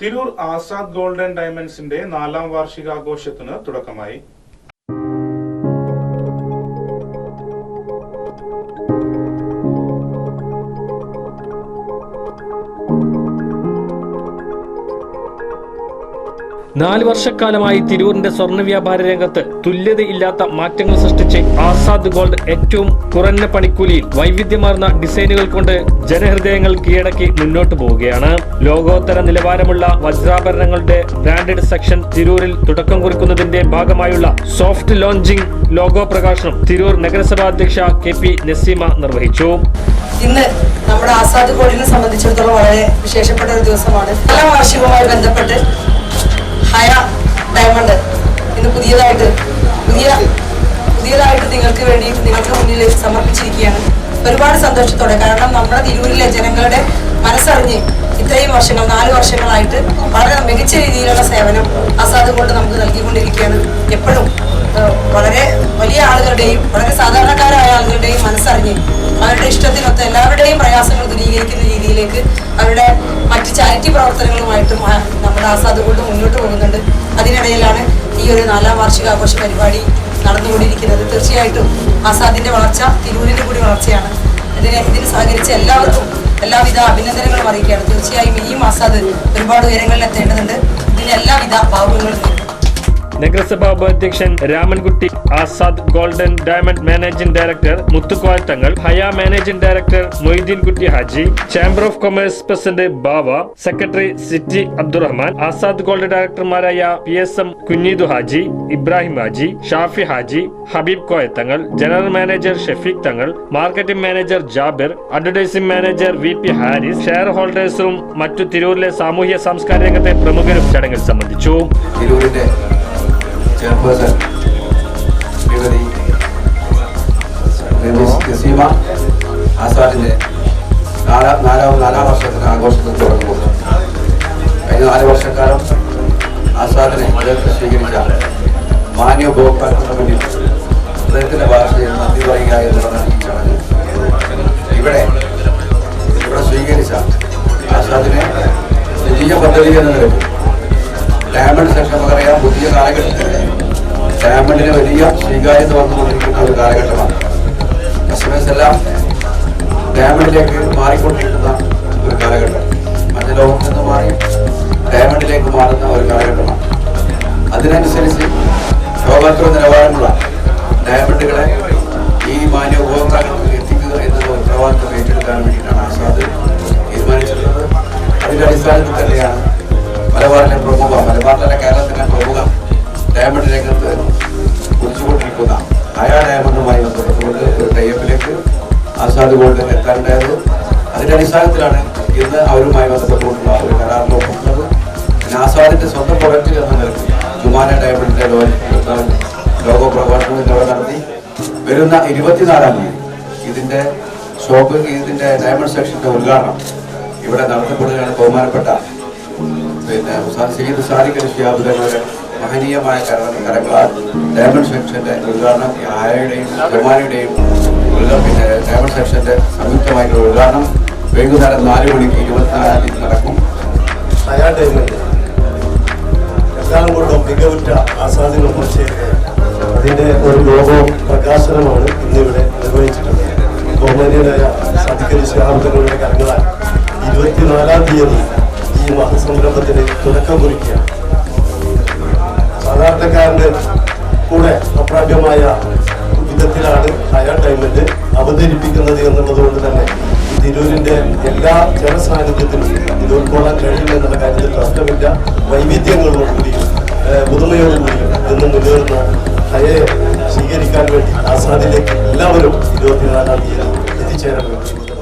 Tirur Azad golden ഡയമണ്ട്സിന്റെ നാലാം വാർഷികാഘോഷത്തിന് തുടക്കമായി. നാല് വർഷക്കാലമായി തിരൂരിന്റെ സ്വർണ വ്യാപാര രംഗത്ത് തുല്യതയില്ലാത്ത മാറ്റങ്ങൾ സൃഷ്ടിച്ച് ആസാദ് ഗോൾഡ് ഏറ്റവും കുറഞ്ഞ പണിക്കൂലിയിൽ വൈവിധ്യമാർന്ന ഡിസൈനുകൾ കൊണ്ട് ജനഹൃദയങ്ങൾ കീഴടക്കി മുന്നോട്ട് പോവുകയാണ്. ലോകോത്തര നിലവാരമുള്ള വജ്രാഭരണങ്ങളുടെ ബ്രാൻഡഡ് സെക്ഷൻ തിരൂരിൽ തുടക്കം കുറിക്കുന്നതിന്റെ ഭാഗമായുള്ള സോഫ്റ്റ് ലോഞ്ചിംഗ് ലോഗോ പ്രകാശനം തിരൂർ നഗരസഭാ അധ്യക്ഷ കെ പി നസീമ നിർവഹിച്ചു. ഇന്ന് നമ്മുടെ ആസാദ് ഗോൾഡിനെ സംബന്ധിച്ചിടത്തോളം വളരെ വിശേഷപ്പെട്ട ഒരു ദിവസമാണ്. പല വാർഷികവുമായി ബന്ധപ്പെട്ട് ഹയ ഡയമണ്ട് ഇന്ന് പുതിയതായിട്ട് പുതിയ പുതിയതായിട്ട് നിങ്ങൾക്ക് വേണ്ടി നിങ്ങൾക്ക് മുന്നിൽ സമർപ്പിച്ചിരിക്കുകയാണ്. ഒരുപാട് സന്തോഷത്തോടെ. കാരണം നമ്മുടെ തിരൂരിലെ ജനങ്ങളുടെ മനസ്സറിഞ്ഞ് ഇത്രയും വർഷങ്ങൾ നാല് വർഷങ്ങളായിട്ട് വളരെ മികച്ച രീതിയിലുള്ള സേവനം ആസാദ് കൊണ്ട് നമുക്ക് നൽകിക്കൊണ്ടിരിക്കുകയാണ്. എപ്പോഴും വളരെ വലിയ ആളുകളുടെയും വളരെ സാധാരണക്കാരായ ആളുകളുടെയും മനസ്സറിഞ്ഞ് അവരുടെ ഇഷ്ടത്തിനൊത്ത് എല്ലാവരുടെയും പ്രയാസങ്ങൾ ദൂരീകരിക്കുന്ന രീതിയിലേക്ക് അവരുടെ മറ്റ് ചാരിറ്റി പ്രവർത്തനങ്ങളുമായിട്ടും നമ്മുടെ ആസാദ് ഒരു നാലാം വാർഷിക ആഘോഷ പരിപാടി നടന്നുകൊണ്ടിരിക്കുന്നത്. തീർച്ചയായിട്ടും ആസാദിന്റെ വളർച്ച തിരൂരിന്റെ കൂടി വളർച്ചയാണ്. ഇതിനെ ഇതിന് സഹകരിച്ച എല്ലാവർക്കും എല്ലാവിധ അഭിനന്ദനങ്ങളും അറിയിക്കുകയാണ്. തീർച്ചയായും ഇനിയും ആസാദ് ഒരുപാട് ഉയരങ്ങളിൽ എത്തേണ്ടതുണ്ട്. ഇതിന് എല്ലാവിധ ഭാവുകങ്ങളും നഗരസഭാ ഉപാധ്യക്ഷൻ Ramankutty Azad golden diamond managing director Muthukoyathangal Hayya managing director Moideenkutty Haji chamber of commerce president Bava secretary city Abdurahman Azad gold ഡയറക്ടർമാരായ P S M Kunheedu Haji Ibrahim Haji Shafi Haji Habeeb Koyathangal general manager Shefeeq Thangal marketing manager Jabir advertising manager V P Haris share ഹോൾഡേഴ്സും മറ്റു തിരൂരിലെ സാമൂഹ്യ സാംസ്കാരിക രംഗത്തെ പ്രമുഖരും ചടങ്ങിൽ സംബന്ധിച്ചു. തിരൂരിന്റെ chairperson Shrimati Naseema ആസാദിന്റെ നാലാം നാലാം നാലാം വർഷത്തിന് ആഘോഷത്തിന് തുടങ്ങുമ്പോൾ കഴിഞ്ഞ നാല് വർഷക്കാലം ആസാദിനെ അദ്ദേഹത്തെ സ്വീകരിച്ച മാന്യ ഉപഭോക്താക്കളുടെ മുന്നിൽ അദ്ദേഹത്തിന്റെ ഭാഷയിൽ നന്ദി പറയുക എന്നുള്ളതാണ് ഈ ചടങ്ങ് ഇവിടെ ഇവിടെ സ്വീകരിച്ച ആസാദിനെ വലിയ പദ്ധതി എന്ന നിലയിൽ ഡയമണ്ട് സെക്ഷൻ നമുക്കറിയാം പുതിയ കാലഘട്ടത്തിൽ ഡയമണ്ടിന് വലിയ സ്വീകാര്യത വന്നുകൊണ്ടിരിക്കുന്ന ഒരു കാലഘട്ടമാണ്. കസ്റ്റമേഴ്സ് എല്ലാം ഡയമണ്ടിലേക്ക് മാറിക്കൊണ്ടിരിക്കുന്ന ഒരു കാലഘട്ടം. മഞ്ഞ ലോകത്ത് നിന്ന് മാറി ഡയമണ്ടിലേക്ക് മാറുന്ന ഒരു കാലഘട്ടമാണ്. അതിനനുസരിച്ച് ലോകോത്തര നിലവാരമുള്ള ഡയമണ്ടുകളെ ഈ മാന്യ ഉപഭോക്താക്കൾക്ക് എത്തിക്കുക എന്നത് ഉത്തരവാദിത്വം ഏറ്റെടുക്കാൻ വേണ്ടിയിട്ടാണ് ആസാദ് തീരുമാനിച്ചിട്ടുള്ളത്. അതിന്റെ അടിസ്ഥാനത്തിൽ തന്നെയാണ് മലബാറിലെ പ്രമുഖ മലബാറിലെ കേരളത്തിലെ പ്രമുഖ ഡയമണ്ട് രംഗത്ത് കുറിച്ചുകൊണ്ടിരിക്കുന്ന ഹയ ഡയമണ്ടുമായി ബന്ധപ്പെട്ടുകൊണ്ട് ഒരു ടൈപ്പിലേക്ക് ആസാദ് ഗോൾഡ് എത്താനുണ്ടായത്. അതിന്റെ അടിസ്ഥാനത്തിലാണ് ഇന്ന് അവരുമായി ബന്ധപ്പെട്ടുകൊണ്ടുള്ള ഒരു കരാറിൽ ഒപ്പുന്നത് പിന്നെ ആസാദിന്റെ സ്വന്തം പ്രൊഡക്റ്റ് എന്ന നിലയ്ക്ക് ജുമാന ഡയമണ്ടിന്റെ ലോഗോ പ്രഭാഷണം എന്നിവ നടത്തി. വരുന്ന ഇരുപത്തിനാലാം തീയതി ഇതിന്റെ ഷോപ്പ് ഇതിന്റെ ഡയമണ്ട് സെക്ഷന്റെ ഉദ്ഘാടനം ഇവിടെ നടത്തപ്പെടുകയാണ് ബഹുമാനപ്പെട്ട പിന്നെ സയ്യിദ് സാദിഖ് മഹനീയമായ കര കരങ്ങളാൽ സെക്ഷന്റെ ഉദ്ഘാടനം ആയയുടെയും ഉദ്ഘാ- പിന്നെ ഡയമണ്ട് സെക്ഷന്റെ സംയുക്തമായിട്ടുള്ള ഉദ്ഘാടനം വൈകുന്നേരം നാല് മണിക്ക് ഇരുപത്തിനാലാം തീയതി നടക്കും. കൊണ്ടും മികവുറ്റ ആസാദിനെ കുറിച്ച് ഒരു ലോകവും പ്രകാശനമാണ് ഇന്നിവിടെ നിർവഹിച്ചിട്ടുള്ളത്. ബഹുമാന്യനായ സദിക്കലി ശാബ്ദങ്ങളുടെ കരങ്ങളാൽ ഇരുപത്തിനാലാം തീയതി ഈ മഹാസംരംഭത്തിന് തുടക്കം കുറിക്കുകയാണ്. സാധാരണക്കാരന്റെ കൂടെ അപ്രാപ്യമായ വിധത്തിലാണ് ഹയർ ഡയമണ്ട് അവതരിപ്പിക്കുന്നത് എന്നുള്ളത് കൊണ്ട് തന്നെ തിരൂരിന്റെ എല്ലാ ജനസാന്നിധ്യത്തിനും ഇത് ഉൾക്കൊള്ളാൻ കഴിയില്ലെന്നുള്ള കാര്യത്തിൽ നഷ്ടമില്ല വൈവിധ്യങ്ങളോടുകൂടി പുതുമയോടുകൂടിയും പുതുമയോടുകൂടി എന്ന് മുന്നേറുന്ന ഹയയെ സ്വീകരിക്കാൻ വേണ്ടി ആസാദിലേക്ക് എല്ലാവരും ഇരുപത്തിനാലാം തീയതി എത്തിച്ചേരാൻ വേണ്ടി